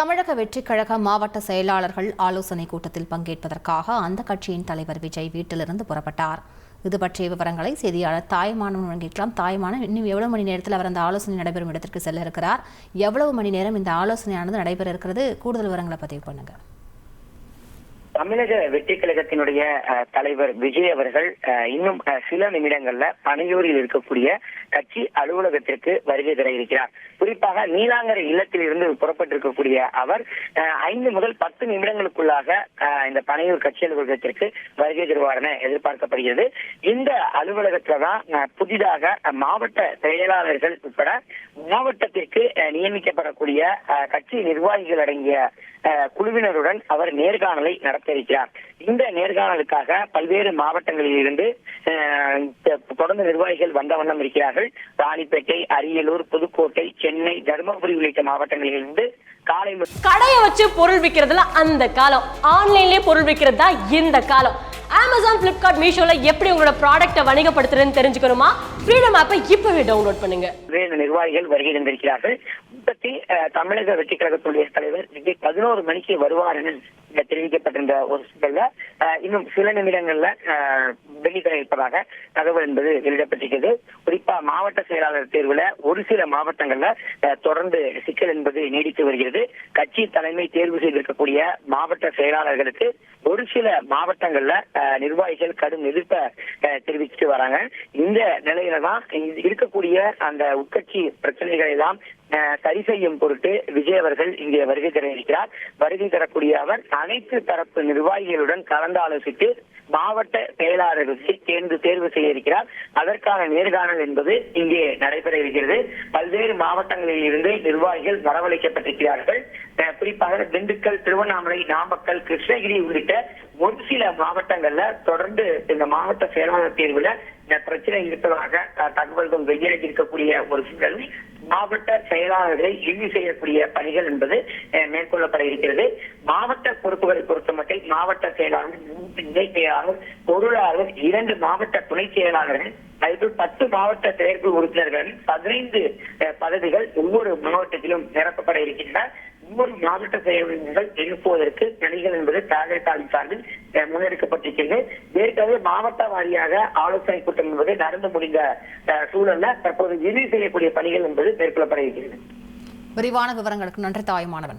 தமிழக வெற்றிக் கழக மாவட்ட செயலாளர்கள் ஆலோசனை கூட்டத்தில் பங்கேற்பதற்காக அந்த கட்சியின் தலைவர் விஜய் வீட்டிலிருந்து புறப்பட்டார். இது பற்றிய விவரங்களை செய்தியாளர் தாய்மானவன் வழங்கிக்கலாம் தாய்மானம் இன்னும் எவ்வளவு மணி நேரத்தில் அவர் அந்த ஆலோசனை நடைபெறும் இடத்திற்கு செல்ல இருக்கிறார்? எவ்வளவு மணி நேரம் இந்த ஆலோசனையானது நடைபெற இருக்கிறது? கூடுதல் விவரங்களை பதிவு பண்ணுங்கள் தமிழக வெற்றி கழகத்தினுடைய தலைவர் விஜய் அவர்கள் இன்னும் சில நிமிடங்கள்ல பனையூரில் இருக்கக்கூடிய கட்சி அலுவலகத்திற்கு வருகை தர இருக்கிறார். குறிப்பாக நீலாங்கரை இல்லத்தில் இருந்து புறப்பட்டிருக்கக்கூடிய அவர் ஐந்து முதல் பத்து நிமிடங்களுக்குள்ளாக இந்த பனையூர் கட்சி அலுவலகத்திற்கு வருகை தருவார் என எதிர்பார்க்கப்படுகிறது. இந்த அலுவலகத்துல தான் புதிதாக மாவட்ட செயலாளர்கள் உட்பட மாவட்டத்திற்கு நியமிக்கப்படக்கூடிய கட்சி நிர்வாகிகள் அடங்கிய குழுவினருடன் அவர் நேர்காணலை நடத்த இருக்கிறார் இந்த நேர்காணலுக்காக பல்வேறு மாவட்டங்களில் இருந்து தொடர்ந்து நிர்வாகிகள் வந்த வண்ணம் இருக்கிறார்கள். ராணிப்பேட்டை அரியலூர் புதுக்கோட்டை சென்னை தருமபுரி உள்ளிட்ட மாவட்டங்களில் இருந்து காலை கடையை வச்சு பொருள் விற்கிறதுல அந்த காலம். ஆன்லைன்லயே பொருள் விற்கிறது தான் இந்த காலம். அமேசான் பிளிப்கார்ட் மீஷோல எப்படி உங்களோட ப்ராடக்ட்டை வணிகப்படுத்துறதுன்னு தெரிஞ்சுக்கணுமா? ஃப்ரீடம் ஆப்பை இப்பவே டவுன்லோட் பண்ணுங்க. நிர்வாகிகள் வருகை தந்திருக்கிறார்கள். இப்பத்தி தமிழக வெற்றி கழகத்துடைய தலைவர் விஜய் பதினோரு மணிக்கு வருவார் என தெரிவிக்கப்பட்டிருந்த ஒரு சூழல்ல இன்னும் சில நிமிடங்கள்ல அஹ், இருப்பதாக தகவல் என்பது வெளியிடப்பட்டிருக்கிறது. குறிப்பா மாவட்ட செயலாளர் தேர்வுல ஒரு சில மாவட்டங்கள்ல தொடர்ந்து சிக்கல் என்பது நீடித்து வருகிறது. கட்சி தலைமை தேர்வு செய்திருக்கக்கூடிய மாவட்ட செயலாளர்களுக்கு ஒரு சில மாவட்டங்கள்ல நிர்வாகிகள் கடும் எதிர்ப்பை தெரிவிச்சுட்டு வராங்க. இந்த நிலையில தான் இருக்கக்கூடிய அந்த உட்கட்சி பிரச்சனைகளை எல்லாம் சரி செய்யும் பொருட்டு விஜய் அவர்கள் இங்கே வருகை தர இருக்கிறார் வருகை தரக்கூடிய அவர் அனைத்து தரப்பு நிர்வாகிகளுடன் கலந்து ஆலோசித்து மாவட்ட செயலாளர்களை தேர்ந்து தேர்வு செய்ய இருக்கிறார் அதற்கான நேர்காணல் என்பது இங்கே நடைபெற இருக்கிறது. பல்வேறு மாவட்டங்களில் இருந்து நிர்வாகிகள் வரவழைக்கப்பட்டிருக்கிறார்கள். அஹ், குறிப்பாக திண்டுக்கல் திருவண்ணாமலை நாமக்கல் கிருஷ்ணகிரி உள்ளிட்ட ஒரு சில மாவட்டங்கள்ல தொடர்ந்து இந்த மாவட்ட செயலாளர் தேர்வுல இந்த பிரச்சனை இருப்பதாக தகவல்கள் வெளியாகி இருக்கக்கூடிய ஒரு சூழல் மாவட்ட செயலாளர்களை இறுதி செய்யக்கூடிய பணிகள் என்பது மேற்கொள்ளப்பட இருக்கிறது. மாவட்ட பொறுப்புகளை பொறுத்தமட்டில் மாவட்ட செயலாளர் இணை செயலாளர் பொருளாளர் இரண்டு மாவட்ட துணை செயலாளர்கள் அதில் பத்து மாவட்ட செயற்குழு உறுப்பினர்கள் பதினைந்து அஹ், பதவிகள் ஒவ்வொரு மாவட்டத்திலும் நிரப்பப்பட இருக்கின்றன. ஒவ்வொரு மாவட்ட செயல்கள் எழுப்புவதற்கு பணிகள் என்பது தாவேத்தாளி சார்பில் முன்னெடுக்கப்பட்டிருக்கிறது. ஏற்கனவே மாவட்ட வாரியாக ஆலோசனை கூட்டம் என்பது நடந்து முடிந்த சூழல்ல தற்போது இறுதி செய்யக்கூடிய பணிகள் என்பது மேற்கொள்ளப்பட இருக்கிறது. விரிவான விவரங்களுக்கு நன்றி தாய்மானவன்